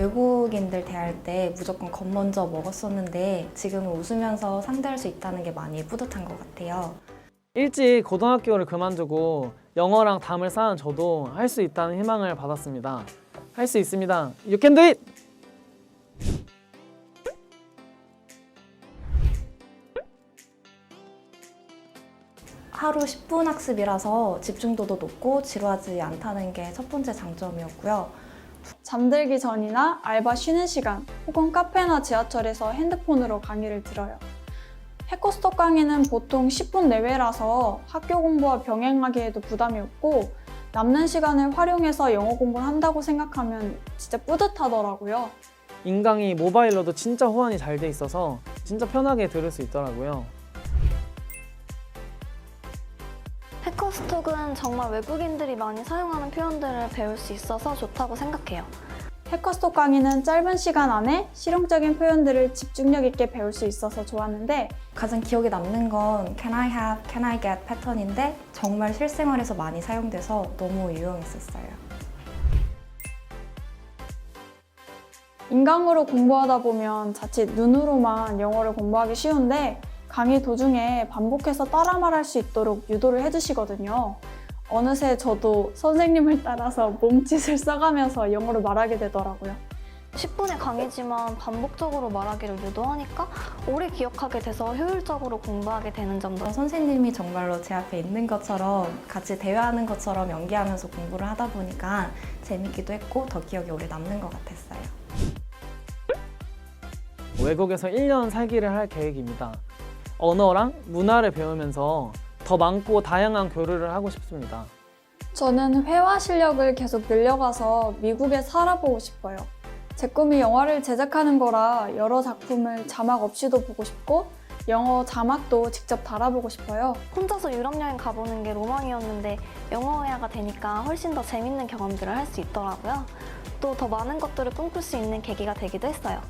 외국인들 대할 때 무조건 겁 먼저 먹었었는데 지금은 웃으면서 상대할 수 있다는 게 많이 뿌듯한 것 같아요. 일찍 고등학교를 그만두고 영어랑 담을 쌓은 저도 할 수 있다는 희망을 받았습니다. 할 수 있습니다. You can do it! 하루 10분 학습이라서 집중도도 높고 지루하지 않다는 게 첫 번째 장점이었고요. 잠들기 전이나 알바 쉬는 시간 혹은 카페나 지하철에서 핸드폰으로 강의를 들어요. 해커스톡 강의는 보통 10분 내외라서 학교 공부와 병행하기에도 부담이 없고 남는 시간을 활용해서 영어 공부를 한다고 생각하면 진짜 뿌듯하더라고요. 인강이 모바일로도 진짜 호환이 잘 돼 있어서 진짜 편하게 들을 수 있더라고요. 해커스톡은 정말 외국인들이 많이 사용하는 표현들을 배울 수 있어서 좋다고 생각해요. 해커스톡 강의는 짧은 시간 안에 실용적인 표현들을 집중력 있게 배울 수 있어서 좋았는데 가장 기억에 남는 건 Can I have, Can I get 패턴인데 정말 실생활에서 많이 사용돼서 너무 유용했었어요. 인강으로 공부하다 보면 자칫 눈으로만 영어를 공부하기 쉬운데 강의 도중에 반복해서 따라 말할 수 있도록 유도를 해주시거든요. 어느새 저도 선생님을 따라서 몸짓을 써가면서 영어를 말하게 되더라고요. 10분의 강의지만 반복적으로 말하기를 유도하니까 오래 기억하게 돼서 효율적으로 공부하게 되는 점도 선생님이 정말로 제 앞에 있는 것처럼 같이 대화하는 것처럼 연기하면서 공부를 하다 보니까 재밌기도 했고 더 기억에 오래 남는 것 같았어요. 외국에서 1년 살기를 할 계획입니다. 언어랑 문화를 배우면서 더 많고 다양한 교류를 하고 싶습니다. 저는 회화 실력을 계속 늘려가서 미국에 살아보고 싶어요. 제 꿈이 영화를 제작하는 거라 여러 작품을 자막 없이도 보고 싶고 영어 자막도 직접 달아보고 싶어요. 혼자서 유럽 여행 가보는 게 로망이었는데 영어 회화가 되니까 훨씬 더 재밌는 경험들을 할 수 있더라고요. 또 더 많은 것들을 꿈꿀 수 있는 계기가 되기도 했어요.